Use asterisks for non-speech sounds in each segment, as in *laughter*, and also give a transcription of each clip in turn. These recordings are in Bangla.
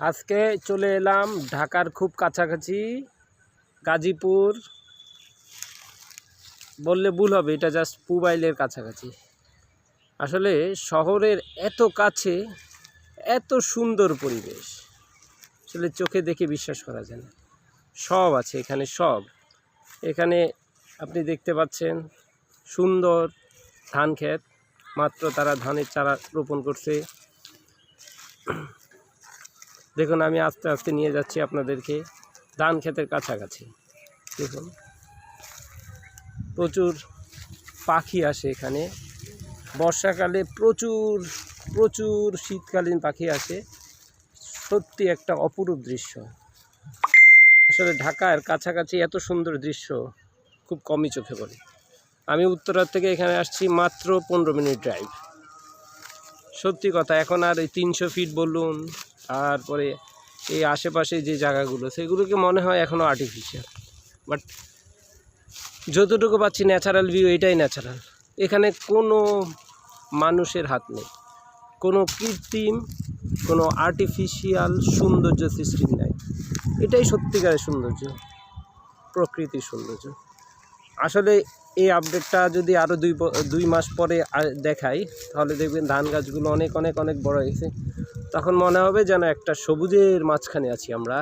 আজকে চলে এলাম ঢাকার খুব কাছাকাছি গাজীপুর। বললে ভুল হবে, এটা জাস্ট পুবাইলের কাছাকাছি। আসলে শহরের এত কাছে, এত সুন্দর পরিবেশ। আসলে চোখে দেখে বিশ্বাস করা যায় না। সব আছে, এখানে সব। এখানে আপনি দেখতে পাচ্ছেন সুন্দর ধান ক্ষেত, মাত্র তারা ধানের চারা রোপণ করছে। দেখুন, আমি আস্তে আস্তে নিয়ে যাচ্ছি আপনাদেরকে ধান ক্ষেতের কাছাকাছি। দেখুন, প্রচুর পাখি আসে এখানে। বর্ষাকালে প্রচুর প্রচুর শীতকালীন পাখি আসে। সত্যি একটা অপরূপ দৃশ্য। আসলে ঢাকার কাছাকাছি এত সুন্দর দৃশ্য খুব কমই চোখে পড়ে। আমি উত্তরার থেকে এখানে আসছি মাত্র পনেরো মিনিট ড্রাইভ সত্যি কথা, এখন আর এই তিনশো ফিট বলুন তারপরে এই আশেপাশে যে জায়গাগুলো, সেগুলোকে মনে হয় এখনও আর্টিফিশিয়াল বাট যতটুকু পাচ্ছি ন্যাচারাল ভিউ এটাই ন্যাচারাল এখানে কোনো মানুষের হাত নেই। কোনো কৃত্রিম, কোনো আর্টিফিশিয়াল সৌন্দর্য সৃষ্টি নাই। এটাই সত্যিকারের সৌন্দর্য, প্রকৃতির সৌন্দর্য। আসলে এই আপডেটটা যদি আরও দুই দুই মাস পরে দেখাই, তাহলে দেখবেন ধান গাছগুলো অনেক অনেক অনেক বড় হয়েছে তখন মনে হবে যেন একটা সবুজের মাঝখানে আছি আমরা।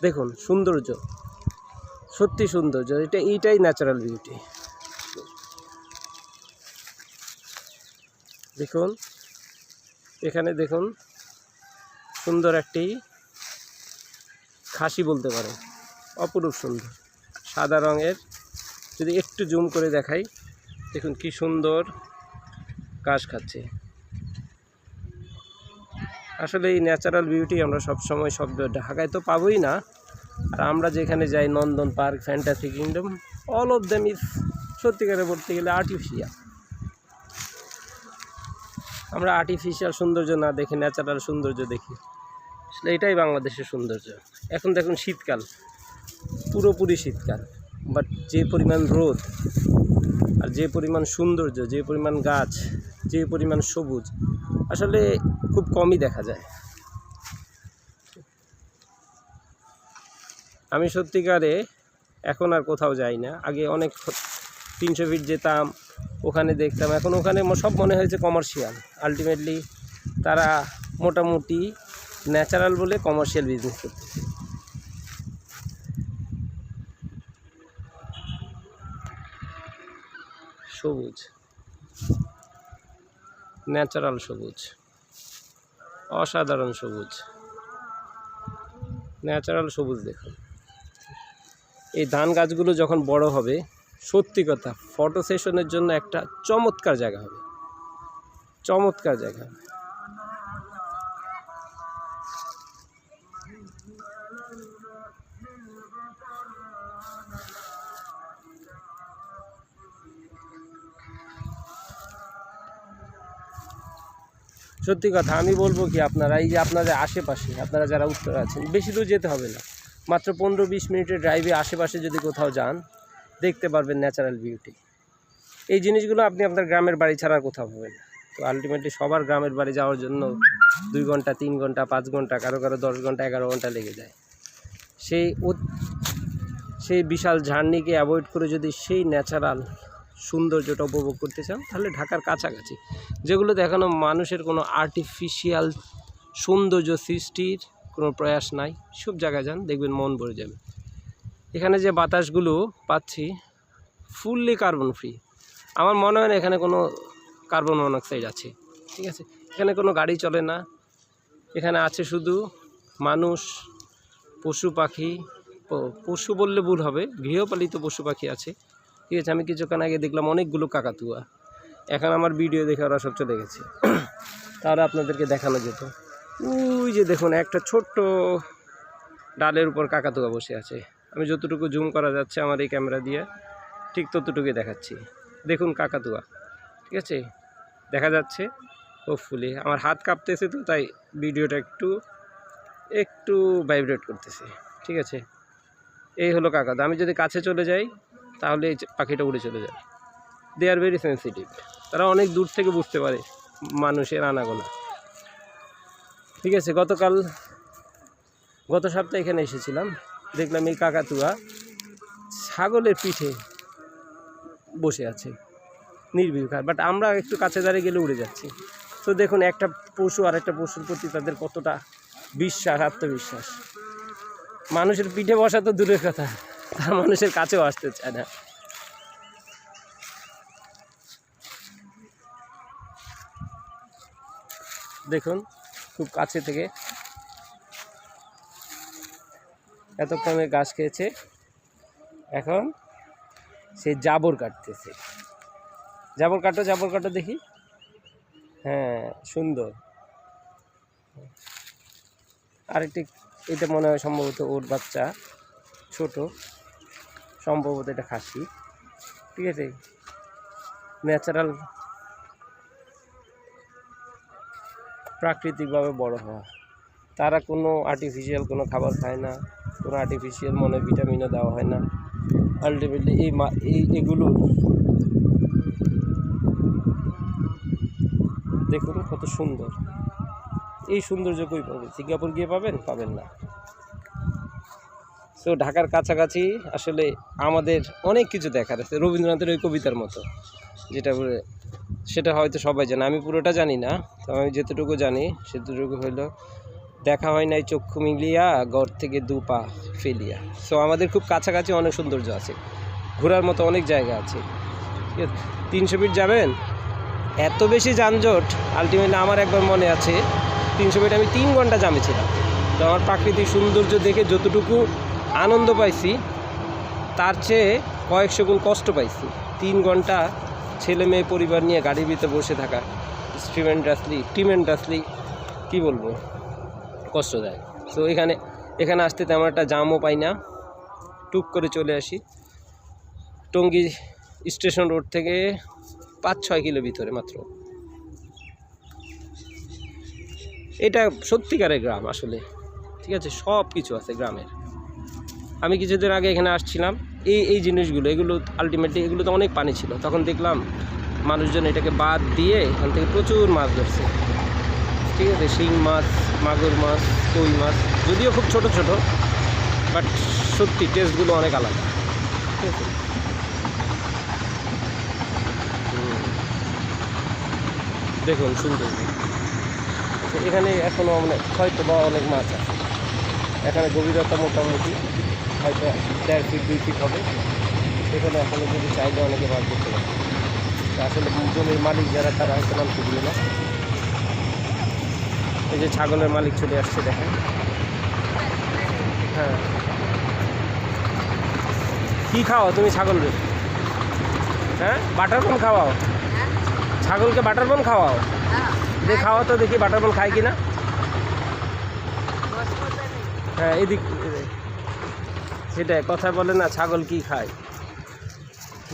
দেখুন, সৌন্দর্য। সত্যি সৌন্দর্য। এটা, এইটাই ন্যাচারাল বিউটি দেখুন, এখানে দেখুন, সুন্দর একটি খাসি বলতে পারেন। অপরূপ সুন্দর। সাদা রঙের যদি একটু জুম করে দেখাই, দেখুন কি সুন্দর ঘাস খাচ্ছে। আসলে এই ন্যাচারাল বিউটি আমরা সব সময় সব ঢাকায় তো পাবোই না। আর আমরা যেখানে যাই, Nandan Park, Fantasy Kingdom all of them is সত্যিকারে বলতে গেলে আর্টিফিশিয়াল আমরা আর্টিফিশিয়াল সৌন্দর্য না দেখি ন্যাচারাল সৌন্দর্য দেখি। আসলে এটাই বাংলাদেশের সৌন্দর্য। এখন দেখুন শীতকাল, পুরোপুরি শীতকাল। বাট যে পরিমাণ রোদ আর যে পরিমাণ সৌন্দর্য, যে পরিমাণ গাছ, যে পরিমাণ সবুজ, আসলে খুব কমই দেখা যায়। আমি সত্যিকারে এখন আর কোথাও যাই না। আগে অনেক তিনশো ফিট যেতাম, ওখানে দেখতাম। এখন ওখানে সব মনে হয়েছে কমার্শিয়াল আলটিমেটলি তারা মোটামুটি ন্যাচারাল বলে কমার্শিয়াল বিজনেস করতেছে। সবুজ। ন্যাচারাল সবুজ। অসাধারণ সবুজ। ন্যাচারাল সবুজ দেখুন। এই ধান গাছগুলো যখন বড় হবে, সত্যি কথা, ফটো সেশনের জন্য একটা চমৎকার জায়গা হবে। চমৎকার জায়গা হবে। সত্যি কথা, আমি বলব কি আপনারা, এই যে আপনাদের আশেপাশে, আপনারা যারা উত্তরে আছেন, বেশি দূর যেতে হবে না। মাত্র পনেরো বিশ মিনিটের ড্রাইভে আশেপাশে যদি কোথাও যান, দেখতে পারবেন ন্যাচারাল বিউটি এই জিনিসগুলো আপনি আপনার গ্রামের বাড়ি ছাড়া কোথাও পাবেন তো আলটিমেটলি সবার গ্রামের বাড়ি যাওয়ার জন্য দুই ঘণ্টা, তিন ঘণ্টা, পাঁচ ঘণ্টা, কারও কারও দশ ঘণ্টা, এগারো ঘণ্টা লেগে যায়। সেই সেই বিশাল জার্নিকে অ্যাভয়েড করে যদি সেই ন্যাচারাল সৌন্দর্যটা উপভোগ করতে চান, তাহলে ঢাকার কাছাকাছি। যেগুলো দেখানো মানুষের কোনো আর্টিফিশিয়াল সৌন্দর্য সৃষ্টির কোনো প্রয়াস নাই, সব জায়গায় যান, দেখবেন মন ভরে যাবে। এখানে যে বাতাসগুলো পাচ্ছি ফুললি কার্বন ফ্রি আমার মনে হয় না এখানে কোনো কার্বন মনোক্সাইড আছে, ঠিক আছে? এখানে কোনো গাড়ি চলে না। এখানে আছে শুধু মানুষ, পশু পাখি পশু বললে ভুল হবে, গৃহপালিত পশু পাখি আছে। ঠিক আছে, আমি কিছুক্ষণ আগে দেখলাম অনেকগুলো কাকাতুয়া। এখন আমার ভিডিও দেখে ওরা সব চলে গেছে। *clears throat* তাহলে আপনাদেরকে দেখানো যেত। ওই যে দেখুন, একটা ছোট্ট ডালের উপর কাকাতুয়া বসে আছে। আমি যতটুকু জুম করা যাচ্ছে আমার এই ক্যামেরা দিয়ে, ঠিক ততটুকুই দেখাচ্ছি। দেখুন কাকাতুয়া, ঠিক আছে? দেখা যাচ্ছে হোপফুলি আমার হাত কাঁপতেছে তো, তাই ভিডিওটা একটু একটু ভাইব্রেট করতেছে, ঠিক আছে? এই হলো কাকাতুয়া। আমি যদি কাছে চলে যাই তাহলে পাখিটা উড়ে চলে যায়। দে আর ভেরি সেন্সিটিভ তারা অনেক দূর থেকে বুঝতে পারে মানুষের আনাগোনা। ঠিক আছে, গতকাল, গত সপ্তাহে এখানে এসেছিলাম। দেখলাম এই কাকাতুয়া ছাগলের পিঠে বসে আছে, নির্বিকার। বাট আমরা একটু কাছে দাঁড়িয়ে গেলে উড়ে যাচ্ছি। তো দেখুন, একটা পশু আর একটা পশুর প্রতি তাদের কতটা বিশ্বাস, আত্মবিশ্বাস। মানুষের পিঠে বসা তো দূরের কথা। তার মানুষের কাছেও আসতে চায় না। দেখুন, খুব কাছে থেকে এতক্ষণে গাছ খেয়েছে। এখন সে জাবর কাটতেছে। জাবর কাটো জাবর কাটো দেখি। হ্যাঁ সুন্দর। আরেকটি, এটা মনে হয় সম্ভবত ওর বাচ্চা, ছোট। সম্ভবত এটা খাসি। ঠিক আছে? ন্যাচারাল প্রাকৃতিকভাবে বড় হওয়া তারা কোনো আর্টিফিশিয়াল কোনো খাবার খায় না, কোনো আর্টিফিশিয়াল মনে ভিটামিনও দেওয়া হয় না। আলটিমেটলি এই মা, এই এগুলো দেখুন কত সুন্দর। এই সৌন্দর্য কই পাবেন? সিঙ্গাপুর গিয়ে পাবেন? পাবেন না। তো ঢাকার কাছাকাছি আসলে আমাদের অনেক কিছু দেখার আছে, রবীন্দ্রনাথের ওই কবিতার মতো। যেটা বলে সেটা হয়তো সবাই জানে, আমি পুরোটা জানি না, তো আমি যেতটুকু জানি সেতটুকু হইল, দেখা হয় নাই চক্ষু মিলিয়া গড় থেকে দু পা ফেলিয়া। সো আমাদের খুব কাছাকাছি অনেক সৌন্দর্য আছে, ঘোরার মতো অনেক জায়গা আছে। তিনশো ফিট যাবেন? এত বেশি যানজট আলটিমেটলি আমার একবার মনে আছে, তিনশো ফিট আমি তিন ঘণ্টা জামে ছিলাম তো আমার প্রাকৃতিক সৌন্দর্য দেখে যতটুকু আনন্দ পাইছি। তার চেয়ে কয়েকশো গুণ কষ্ট পাইছি। তিন ঘণ্টা ছেলে মেয়ে পরিবার নিয়ে গাড়ির ভিতরে বসে থাকা। স্ট্রিমেন্টাসলি টিমেন্টাসলি কী বলব? কষ্ট দেয় সো এখানে এখানে আসতে তেমন একটা জামও পাই না। টুক করে চলে আসি। টঙ্গী স্টেশন রোড থেকে পাঁচ ছয় কিলো ভিতরে মাত্র। এটা সত্যিকারের গ্রাম আসলে। ঠিক আছে? সব কিছু আছে গ্রামের। আমি কিছুদিন আগে এখানে আসছিলাম। এই এই জিনিসগুলো, এগুলো আলটিমেটলি এগুলো তো অনেক পানি ছিল। তখন দেখলাম মানুষজন এটাকে বাদ দিয়ে এখান থেকে প্রচুর মাছ ধরছে। ঠিক আছে, শিং মাছ, মাগুর মাছ, কই মাছ, যদিও খুব ছোট ছোট বাট সত্যি টেস্টগুলো অনেক আলাদা। ঠিক আছে? দেখুন, সুন্দর। এখানে এখনও অনেক হয়তো বা অনেক মাছ আছে। এখানে গভীরতা মোটামুটি হয়তো দেড় ফিট দুই ফিট হবে। সেখানে এখনও যদি চাইলে অনেকে মাছ ধরতে পারে। আসলে জমির মালিক যারা, তারা হয়তো নাম দিল না। এই যে ছাগলের মালিক চলে আসছে, দেখেন। হ্যাঁ। কি খাও তুমি ছাগল হ্যাঁ? বাটার বন খাওয়াও? ছাগলকে বাটার বন খাওয়াও? যে খাওয়া তো দেখি বাটার বন খায় কি না হ্যাঁ এদিক। সেটাই কথা বলে না ছাগল কি খায়।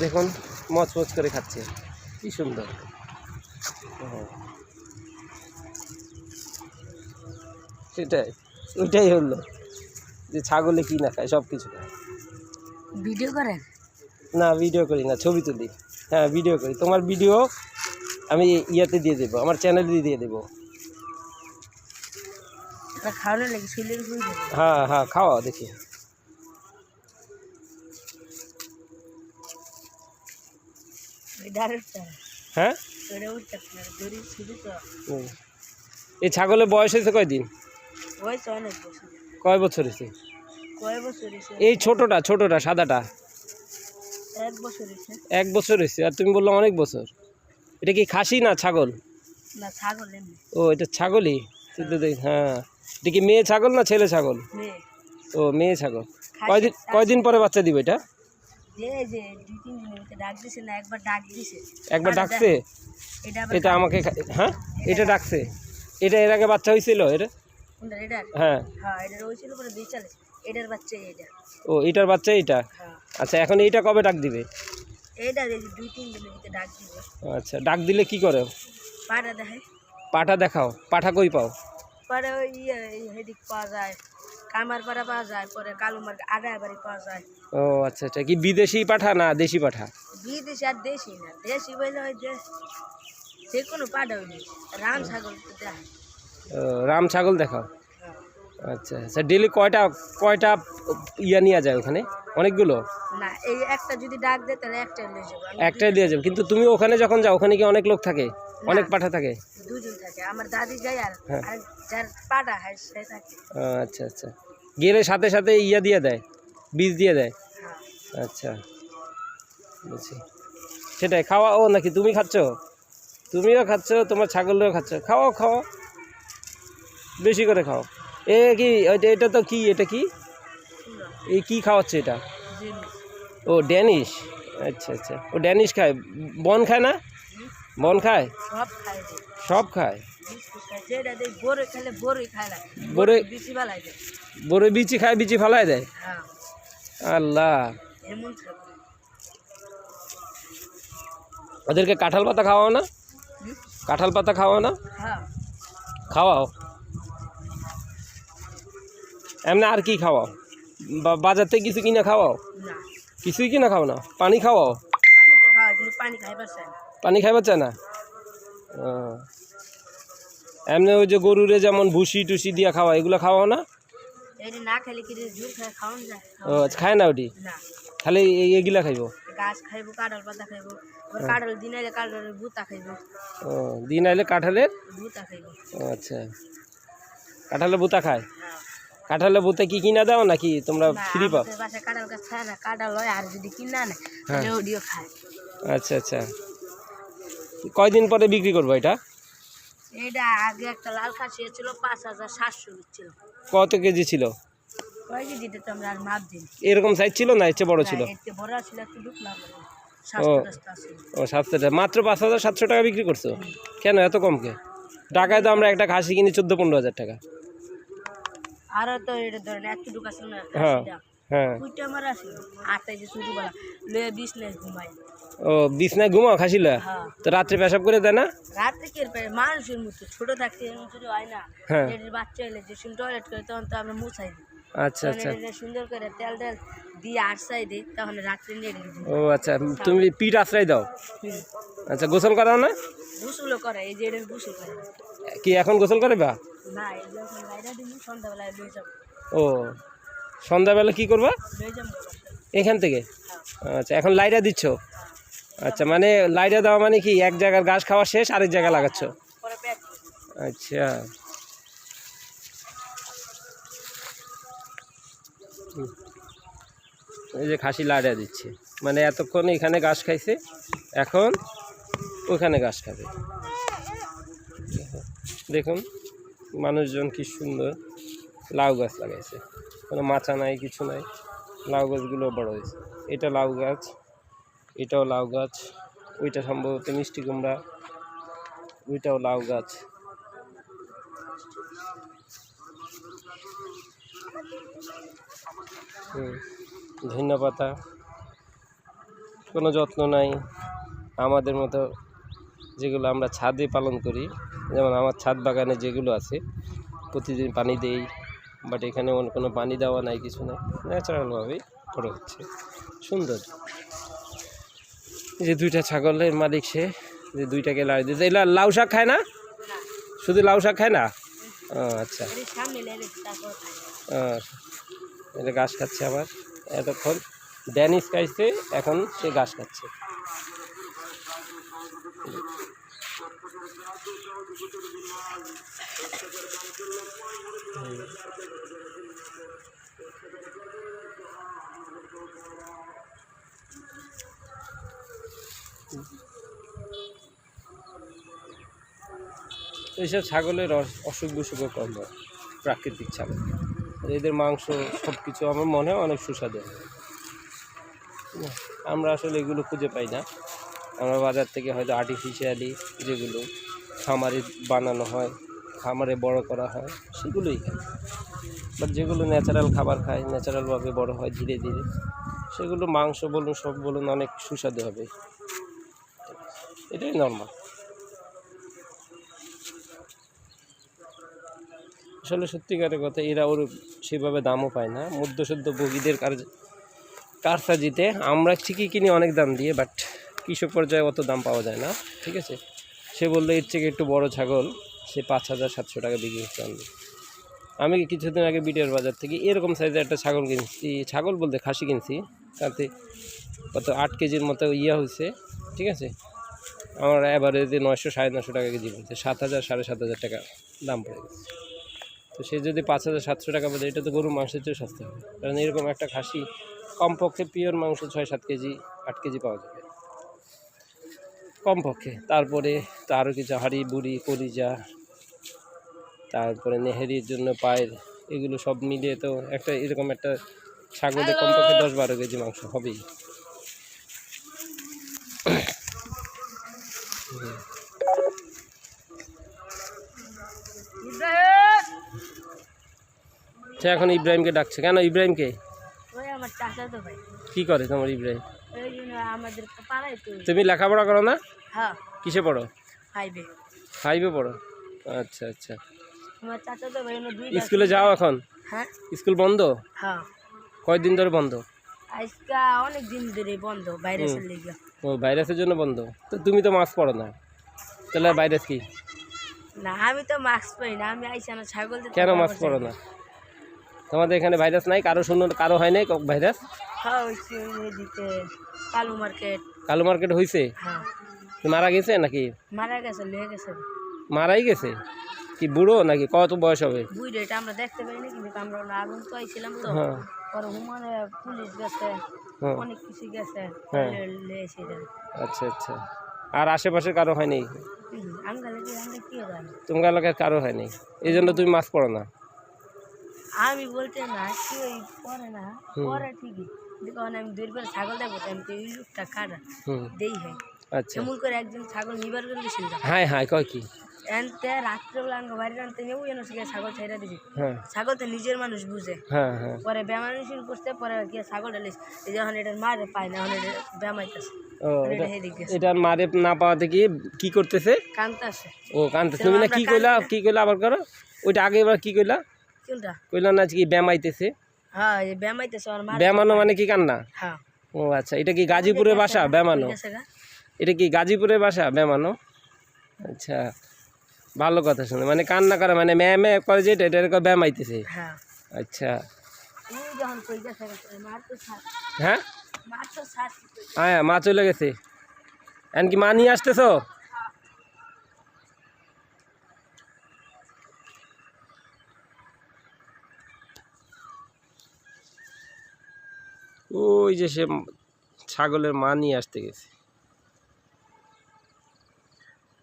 দেখুন মচমচ করে খাচ্ছে। কি সুন্দর। সেটাই ওইটাই হলো যে ছাগলে কি না খায় সব কিছু খায়। ভিডিও করেন না ভিডিও করি না ছবি তুলি। হ্যাঁ ভিডিও করি। তোমার ভিডিও আমি ইয়াতে দিয়ে দেবো আমার চ্যানেলে দিয়ে দেবো। হ্যাঁ হ্যাঁ খাওয়া দেখি। হ্যাঁ। এই ছাগলের বয়স হয়েছে কয়দিন? কয় বছর হয়েছে? কয় বছর হয়েছে? এই ছোটটা ছোটটা সাদাটা? এক বছর হয়েছে। আর তুমি বলল অনেক বছর। এটা কি খাসি না ছাগল? ও এটা ছাগলই? হ্যাঁ। এটা কি মেয়ে ছাগল না ছেলে ছাগল? ও মেয়ে ছাগল। কয়দিন কয়দিন পরে বাচ্চা দিবে এটা? যে যে দুই তিন দিনের ডাক দিছে না একবার ডাক দিছে। একবার ডাকছে? এটা আমাকে হ্যাঁ? এটা ডাকছে। এটা এর আগে বাচ্চা হয়েছিল? এটা হ্যাঁ। হ্যাঁ এটার হয়েছিল পরে দুই চালে। এটার বাচ্চা এটা ও এটার বাচ্চা এইটা? হ্যাঁ। আচ্ছা এখন এইটা কবে ডাক দিবে? এইটা দুই তিন দিনের ভিতরে ডাক দিবে। আচ্ছা ডাক দিলে কি করে? পাটা পাঠা দেখাও। পাঠা কই পাও? ওই ইয়ে পাওয়া যায়। কামার পাড়া পাওয়া যায় পরে কালুমার আগায় বাড়ি পাওয়া যায়। ও আচ্ছা আচ্ছা কি বিদেশি পাঠা না দেশি পাঠা? বিদেশি আর দেশি না দেশি বললে ওই যে যে কোনো পাটা হইনি রাম ছাগল ও, রাম ছাগল দেখাও। আচ্ছা আচ্ছা ডেলি কয়টা কয়টা ইয়া নিয়ে যায় ওখানে? অনেকগুলো? না এই একটা যদি ডাক দেয় তাহলে একটা নিয়ে যাব। একটাই দিয়ে যাবে। কিন্তু তুমি ওখানে যখন যাও ওখানে কি অনেক লোক থাকে? অনেক পাঠা থাকে? দুজন থাকে আমার দাদি যায় আর হ্যাঁ। যার পাটা হয় সে থাকে। ও, আচ্ছা আচ্ছা। গেলে সাথে সাথে ইয়া দিয়ে দেয় বীজ দিয়ে দেয়? হ্যাঁ। আচ্ছা বুঝছি। সেটাই খাওয়া ও নাকি? তুমি খাচ্ছ? তুমিও খাচ্ছ তোমার ছাগলও খাচ্ছ। খাওয়াও খাওয়াও। বেশি করে খাও। এ কি ওইটা- এটা তো কি এটা কি? এই কি খাওয়াচ্ছে এটা? ও ড্যানিশ আচ্ছা আচ্ছা। ও ড্যানিশ খায় বন খায় না? বন খায়? সব খায় সব খায়? বড় বিচি খায় বিচি ফালাই দেয়? হ্যাঁ। আল্লাহ। ওদেরকে কাঁঠাল পাতা খাওয়াও না? কাঁঠাল পাতা খাওয়াও না? হ্যাঁ। খাওয়াও? এমনি আর কি খাওয়াও? বাজার থেকে কিছু কিনে খাওয়াও? কিছুই কিনা খাও না? পানি খাওয়াও? পানি পানি খাইবার চায় না? এমনি ওই যে গরুরে যেমন ভুসি টুসি দিয়ে খাওয়া এগুলো খাওয়াও না? ও আচ্ছা, খায় না ওটি? খালি এই- এগুলা খাইব? দিন আইলে কাঁঠালের ও দিন আইলে কাঁঠালের? বুতা খাইবো। ও আচ্ছা। কাঁঠালের বুতা খায়? হ্যাঁ। কাঁঠালের বুতা কি কিনা দাও নাকি তোমরা ফ্রি পাও? হয় আচ্ছা আচ্ছা। কয়দিন পরে বিক্রি করব এটা? এটা আগে একটা লাল খাসি ছিল পাঁচ হাজার সাতশো ছিল। কত কেজি ছিল? কয় কেজি দিতে আমরা আর মাপ দিন এরকম সাইজ ছিল না? এর চেয়ে বড় ছিল? এতে বড় ছিল একটু ঢুকলাম। সাতশো টাকা ও সাতশোটা। মাত্র পাঁচ হাজার সাতশো টাকা বিক্রি করছ? কেন এত কম কে ঢাকায় তো আমরা একটা খাসি কিনি চোদ্দ পনেরো হাজার টাকা। আরও তো এটা ধরেন একটু ঢুকা না হ্যাঁ হ্যাঁ। যে ছোটবেলা লয়ে ঘুমাই ও বিছনায় ঘুমাও খাসিলা? হ্যাঁ। তো রাত্রে পেশাব করে দেয় না? রাত্রে কি মানুষের মতো ছোট থাকতে ছোট হয় না। হ্যাঁ। বাচ্চা এলে যে শুন টয়লেট করে তখন তো আমরা মুছাই দিই। আচ্ছা আচ্ছা। সুন্দর করে তেল টেল দিয়ে আটসাই দিই তখন রাত্রে ও আচ্ছা তুমি পিঠ আশ্রয় দাও? আচ্ছা গোসল করাও না? গুসুলো করে এই যে এদের গুসুল করে কি এখন গোসল করে বা না এই যখন লাইটা দিন সন্ধ্যাবেলায় লয়ে যাব। ও সন্ধ্যাবেলা কি করবা? লয়ে যাব। এখান থেকে? আচ্ছা এখন লাইটা দিচ্ছ? আচ্ছা মানে লাইটা দেওয়া মানে কি এক জায়গার ঘাস খাওয়া শেষ আরেক জায়গায় লাগাচ্ছ? আচ্ছা। এই যে খাসি লাড়া দিচ্ছে। মানে এতক্ষণ এখানে ঘাস খাইছে এখন ওখানে ঘাস খাবে। দেখুন মানুষজন কি সুন্দর লাউ গাছ লাগাইছে। কোনো মাচা নাই কিছু নাই। লাউ গাছগুলো বড় হয়েছে। এটা লাউ গাছ এটাও লাউ গাছ, ওইটা সম্ভবত মিষ্টি কুমড়া, ওইটাও লাউ গাছ। ধন্য পাতা, কোনো যত্ন নাই। আমাদের মতো যেগুলো আমরা ছাদে পালন করি, যেমন আমার ছাদ বাগানে যেগুলো আছে, প্রতিদিন পানি দেই বাট এখানে অন্য কোনো পানি দেওয়া নাই, কিছু নাই ন্যাচারালভাবেই বড় হচ্ছে। সুন্দর। যে দুইটা ছাগলের মালিক সে, যে দুইটাকে লাউ দিতে এগুলা লাউ শাক খায় না? শুধু লাউ শাক খায় না? ও আচ্ছা। এটা ঘাস খাচ্ছে আবার। এতক্ষণ ড্যানিস খাইছে, এখন সে ঘাস খাচ্ছে। এইসব ছাগলের অসুখ বিসুখও কম হয়, প্রাকৃতিক ছাগল। এদের মাংস সব কিছু আমার মনে হয় অনেক সুস্বাদু। আমরা আসলে এগুলো খুঁজে পাই না। আমরা বাজার থেকে হয়তো আর্টিফিশিয়ালি যেগুলো খামারে বানানো হয়, খামারে বড় করা হয়, সেগুলোই খাই। বাট যেগুলো ন্যাচারাল খাবার খায় ন্যাচারালভাবে বড় হয় ধীরে ধীরে, সেগুলো মাংস বলুন, সব বলুন অনেক সুস্বাদু হবে। এটাই নর্মাল আসলে সত্যিকারের কথা এরা ওর সেভাবে দামও পায় না। মধ্যসদ্য ভোগীদের কার কারসাজিতে আমরা ঠিকই কিনি অনেক দাম দিয়ে বাট কৃষক পর্যায়ে অত দাম পাওয়া যায় না, ঠিক আছে? সে বলল, এর থেকে একটু বড় ছাগল, সে পাঁচ হাজার সাতশো টাকা বিক্রি করছে আমি আমি কিছুদিন আগে বিটিআর বাজার থেকে এরকম সাইজের একটা ছাগল কিনছি, ছাগল বলতে খাসি কিনছি, তাতে কত আট কেজির মতো ইয়া হয়েছে, ঠিক আছে? আমার অ্যাভারেজে নয়শো সাড়ে নশো টাকা কেজি বলছে, সাত হাজার সাড়ে সাত হাজার টাকা দাম পড়ে গেছে। তো সে যদি পাঁচ হাজার সাতশো টাকা বলে এটা তো গরুর মাংসের চেয়েও সস্তা হবে। কারণ এরকম একটা খাসি কমপক্ষে পিওর মাংস ছয় সাত কেজি আট কেজি পাওয়া যাবে। কমপক্ষে। তারপরে তো আরও কিছু হাড়ি বুড়ি কলিজা তারপরে নেহেরির জন্য পায়ের এগুলো সব মিলিয়ে তো একটা এরকম একটা ছাগলে কমপক্ষে দশ বারো কেজি মাংস হবেই। *coughs* সে এখন ইব্রাহিমকে ডাকছে। কেন ইব্রাহিমকে? কি করে তোমার ইব্রাহিম? তুমি লেখাপড়া করো না? হ্যাঁ। কিসে পড়ো? ফাইভে ফাইভে পড়ো? আচ্ছা আচ্ছা। স্কুলে যাও এখন? হ্যাঁ। স্কুল বন্ধ? হ্যাঁ। কয়দিন ধরে বন্ধ? অনেক দিন ধরে বন্ধ। ও ভাইরাসের জন্য বন্ধ? তো তুমি তো মাস্ক পড়ো না। তাহলে ভাইরাস কি? না আমি তো মাস্ক পরি না আমি আইসা না ছাগল কেন মাস্ক পরো না? তোমাদের এখানে ভাইরাস নাই কারও শূন্য কারও হয় নাই ভাইরাস কালু মার্কেট কালো মার্কেট হয়েছে হ্যাঁ। মারা গেছে নাকি? মারা গেছে লেগে গেছে। মারাই গেছে? কি বুড়ো নাকি? কত বয়স হবে? বুঝলে এটা আমরা দেখতে পাই না কিন্তু আমরা আগুন তো আইছিলাম তো। হ্যাঁ। পরে হুমানে পুলিশ গেছে হ্যাঁ। অনেক কিছু গেছে হ্যাঁ। আচ্ছা আচ্ছা। আর আশেপাশে কারও হয়নি? তোমার এলাকায় কারও হয়নি? এই জন্য তুমি মাস্ক পড়ো না? আমি বলতে না কি ওই পরে না পরে ঠিকই। দেখুন আমি দুই ছাগল দেখব আমি তো এই লোকটা কাটা দেই হয়। আচ্ছা। এমন করে একজন ছাগল নিবার করে গেছিল হাই হাই কয় কি? এনতে রাত্রেবেলা আমাকে বাড়ির আনতে নেব যেন সে ছাগল ছেড়ে দিছি। হ্যাঁ। ছাগল তো নিজের মানুষ বুঝে। হ্যাঁ হ্যাঁ। পরে বেমানি শুরু করতে পরে গিয়ে ছাগল ডালিস। এই যখন এটা মারে পায় না এখন এটা বেমাইতেছে। ও এটা এটা হেদিক গেছে। এটা মারে না পাওয়াতে কি কি করতেছে? কান্তা আছে ও কানতে তুমি না কি কইলা কি কইলা আবার করো? ওইটা আগে এবার কি কইলা? কোনটা কইলা না কি ব্যায়াম আইতেছে? হ্যাঁ ব্যায়ামানো মানে কি কান্না? হ্যাঁ। ও আচ্ছা এটা কি গাজীপুরের বাসা? গা? এটা কি গাজীপুরের বাসা? ব্যায়ামানো? আচ্ছা ভালো কথা শুনে। মানে কান্না করে মানে ম্যা ম্যা করে যেটা এটা এরকম ব্যায়াম আইতেছে। হ্যাঁ। আচ্ছা। হ্যাঁ? হ্যাঁ মা চলে গেছে। এন কি মা নিয়ে আসতেছো? ওই যে সে ছাগলের মা নিয়ে আসতে গেছে।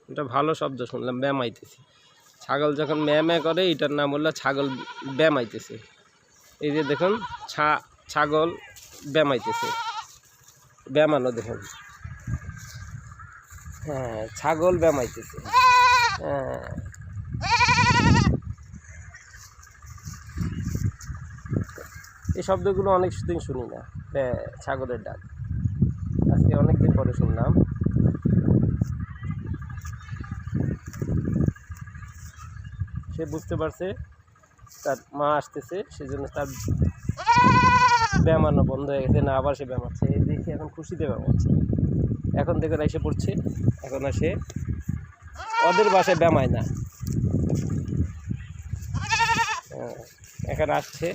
এটা ভালো শব্দ শুনলাম ব্যায়ামাইতেছে ছাগল যখন ম্যা ম্যা করে, এটার নাম হলো ছাগল ব্যায়ামাইতেছে এই যে দেখুন, ছা, ছাগল ব্যায়ামাইতেছে ব্যায়ামানো দেখুন। হ্যাঁ ছাগল ব্যায়ামাইতেছে হ্যাঁ। এই শব্দগুলো অনেক দিন শুনি না। ছাগলের ডাক। আজকে অনেক দিন পরে শুনলাম। সে বুঝতে পারছে, তার মা আসতেছে, সেজন্য তার ব্যায়ামানো বন্ধ হয়ে গেছে। না, আবার সে ব্যায়ামাচ্ছে এই দেখি এখন খুশিতে ব্যায়ামাচ্ছে এখন থেকে এসে পড়ছে। এখন আর সে ওদের বাসায় ব্যায়ামায় না। এখন আসছে।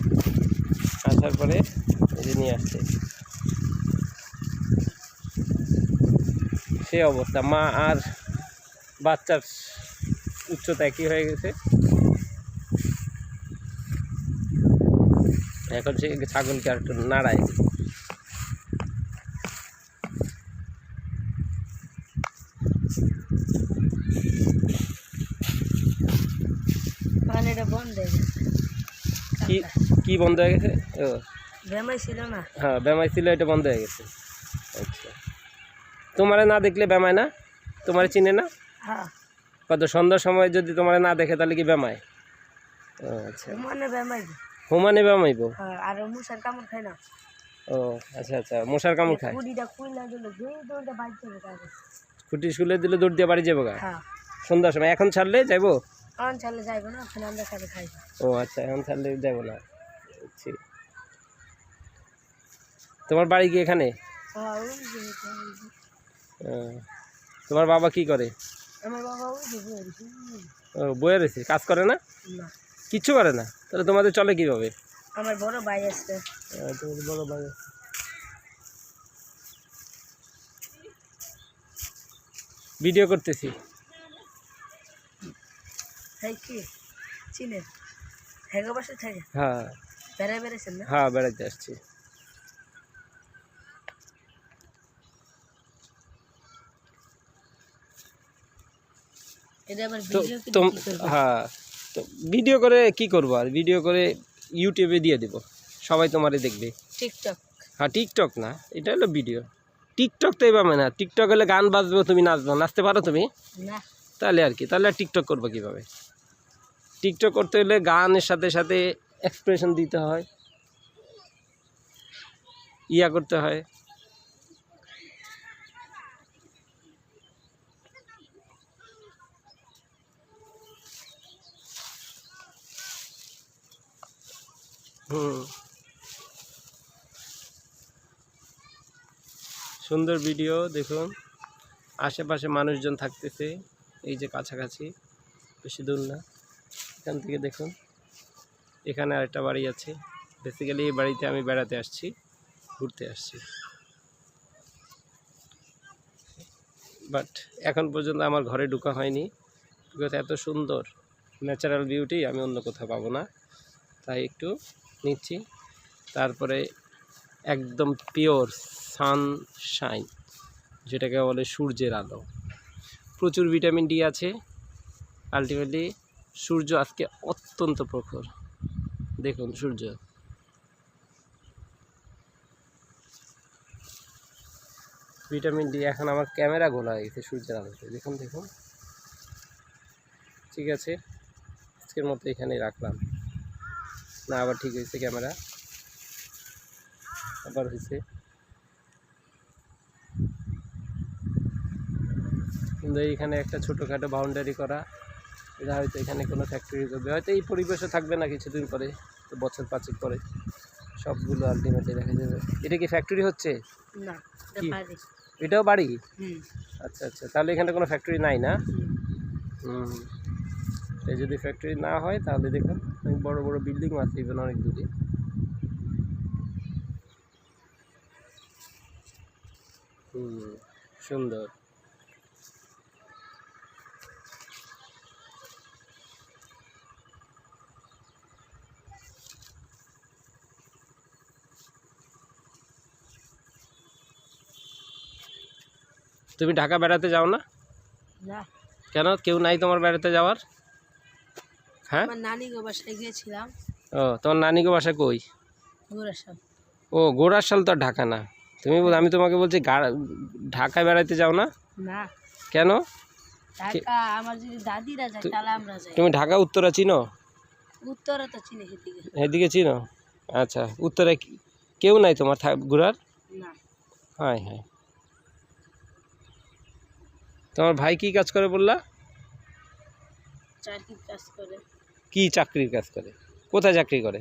আসার পরে নিয়ে আসছে। সে অবস্থা। মা আর বাচ্চার উচ্চতা একই হয়ে গেছে। এখন সে ছাগলকে আর একটু নাড়ায়। বন্ধ কি কি বন্ধ হয়ে গেছে? ও। বেমাই ছিল না। হ্যাঁ ব্যামাই ছিল এটা বন্ধ হয়ে গেছে। আচ্ছা। তোমারে না দেখলে ব্যামায় না? তোমারে চিনে না? হ্যাঁ। কত সন্ধ্যার সময় যদি তোমারে না দেখে তাহলে কি ব্যামায়? ও আচ্ছা। মানে বেমাই হুমানে ব্যামাইব? হ্যাঁ আর মুসার কামড় খায় না। ও আচ্ছা আচ্ছা। মশার কামড় খায়? কুড়িটা কুইলা দিল দৌড়টা বাইক যাবে খুঁটি শুলে দিলে দৌড় দিয়ে বাড়ি যাব গা? হ্যাঁ। সন্ধ্যার সময়। এখন ছাড়লে যাইবো? যাইবো না ওখানে আমরা সাথে খাইবো। ও আচ্ছা এখন ছাড়লে যাব না। বুঝছি। তোমার বাড়ি কি এখানে? হ্যাঁ তোমার বাবা কি করে? আমার বাবা। ও রয়েছে কাজ করে না? কিচ্ছু করে না? তাহলে তোমাদের চলে কীভাবে? আমার বড় ভাই আছে। তোমাদের বড় ভাই ভিডিও করতেছি। হ্যাঁ কি? চিনে। হ্যাঁ বাসে থাকে হ্যাঁ। বেড়ায় বেড়েছেন না? হ্যাঁ আসছি। ভিডিও হ্যাঁ তো ভিডিও করে কি করব আর? ভিডিও করে ইউটিউবে দিয়ে দেবো। সবাই তোমারে দেখবে। টিকটক হ্যাঁ টিকটক না এটা হলো ভিডিও টিকটক তো এভাবে না টিকটক হলে গান বাজবে তুমি নাচবো। নাচতে পারো তুমি? তাহলে আর কি তাহলে আর টিকটক করব কীভাবে? টিকটক করতে হলে গানের সাথে সাথে এক্সপ্রেশন দিতে হয়। ইয়া করতে হয়। সুন্দর ভিডিও দেখুন। আশেপাশে মানুষজন থাকতেছে, এই যে কাছাকাছি, বেশি দূর না। এখান থেকে দেখুন। এখানে আরেকটা বাড়ি আছে। বেসিক্যালি এই বাড়িতে আমি বেড়াতে আসছি, ঘুরতে আসছি। বাট এখন পর্যন্ত আমার ঘরে ঢুকা হয়নি। বিকজ এত সুন্দর ন্যাচারাল বিউটি আমি অন্য কোথাও পাবো না। তাই একটু নিচ্ছি। তারপরে একদম পিওর সানশাইন যেটাকে বলে সূর্যের আলো। প্রচুর ভিটামিন ডি আছে। আলটিমেটলি সূর্য আজকে অত্যন্ত প্রখর। দেখুন সূর্য। ভিটামিন ডি, এখন আমার ক্যামেরা গোলা হয়ে গেছে সূর্যের আলোতে। দেখুন দেখুন। ঠিক আছে? আজকের মতো এখানেই রাখলাম। না, আবার ঠিক হয়েছে ক্যামেরা। আবার হয়েছে। কিন্তু এইখানে একটা ছোটোখাটো বাউন্ডারি করা। এটা হয়তো এখানে কোনো ফ্যাক্টরি করবে হয়তো এই পরিবেশে থাকবে না কিছুদিন পরে তো বছর পাঁচেক পরে। সবগুলো আলটিমেটলি দেখা যাবে। এটা কি ফ্যাক্টরি হচ্ছে? না এটাও বাড়ি? হুম। আচ্ছা আচ্ছা তাহলে এখানে কোনো ফ্যাক্টরি নাই না? হুম। যদি ফ্যাক্টরি না হয় তাহলে দেখুন অনেক বড় বড় বিল্ডিং আছে ইভেন অনেক দূরে। হুম সুন্দর। তুমি ঢাকা বেড়াতে যাও না? কেন? কেউ নাই তোমার বেড়াতে যাওয়ার? হ্যাঁ? বাসায় গিয়েছিলাম। ও তোমার নানিকে বাসা কই? ও গোড়াশাল তো আর ঢাকা না। তুমি বল আমি তোমাকে বলছি ঢাকায় বেড়াতে যাও না? কেন? তুমি ঢাকা উত্তরা চিনো? উত্তরে তো চিনি এদিকে চিনো? আচ্ছা উত্তরে কেউ নাই তোমার ঘোরার? হ্যাঁ হ্যাঁ। তোমার ভাই কি কাজ করে বললা? চারটি কাজ করে। কি চাকরির কাজ করে? কোথায় চাকরি করে?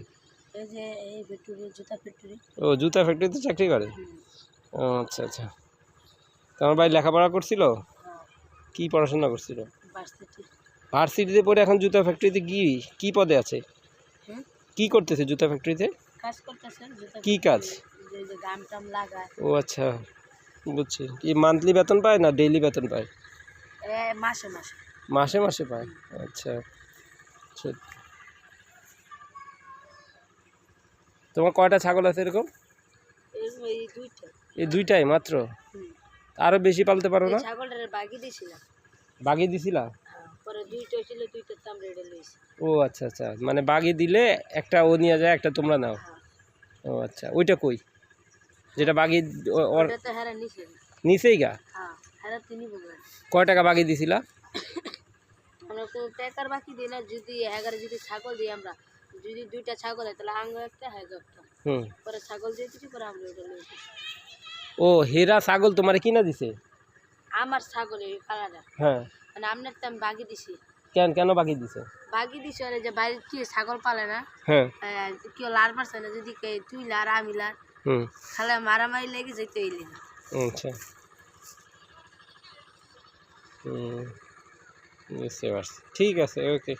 এই যে এই ফ্যাক্টরি জুতা ফ্যাক্টরি ও জুতা ফ্যাক্টরিতে চাকরি করে? ও আচ্ছা আচ্ছা। তোমার ভাই লেখাপড়া করছিল? কি পড়াশোনা করছিল? ভার্সিটি ভার্সিটিতে পড়ে এখন জুতা ফ্যাক্টরিতে কি কি পদে আছে? হ্যাঁ কি করতেছে জুতা ফ্যাক্টরিতে কাজ কি কাজ? ও আচ্ছা বুঝছি। কি মান্থলি বেতন পায় না ডেইলি বেতন পায়? মাসে মাসে। মাসে মাসে পায়? আচ্ছা। আচ্ছা। তোমার কয়টা ছাগল আছে এরকম? এই দুইটাই মাত্র। আরও বেশি পালতে পারো না? বাগি দিছিলা? হ্যাঁ, ও আচ্ছা আচ্ছা। মানে বাগি দিলে একটা ও নিয়ে যায় একটা তোমরা নাও। হ্যাঁ। ও আচ্ছা। ওইটা কই? যেটা বাগি নিচেই গা? কয় টাকা দিছিলা? আমরা টাকার বাকি দিই না যদি এগারো যদি ছাগল দিই আমরা যদি দুইটা ছাগল হয় তাহলে আঙ্গ একটা হ্যাঁ একটা। পরে ছাগল দিয়ে দিচ্ছি পরে আমরা ও হেরা ছাগল তোমারে কিনা দিছে? আমার ছাগল এই কালারটা হ্যাঁ। মানে আপনার তো আমি বাগি দিছি। কেন কেন বাকি দিছে? বাগি দিছি যে বাড়ির কি ছাগল পালে না। হ্যাঁ। কেউ লার না যদি তুই লার আমি লার। হুম। খালে মারামারি লেগে যেতে হইলে। আচ্ছা। বুঝতে পারছি। ঠিক আছে ওকে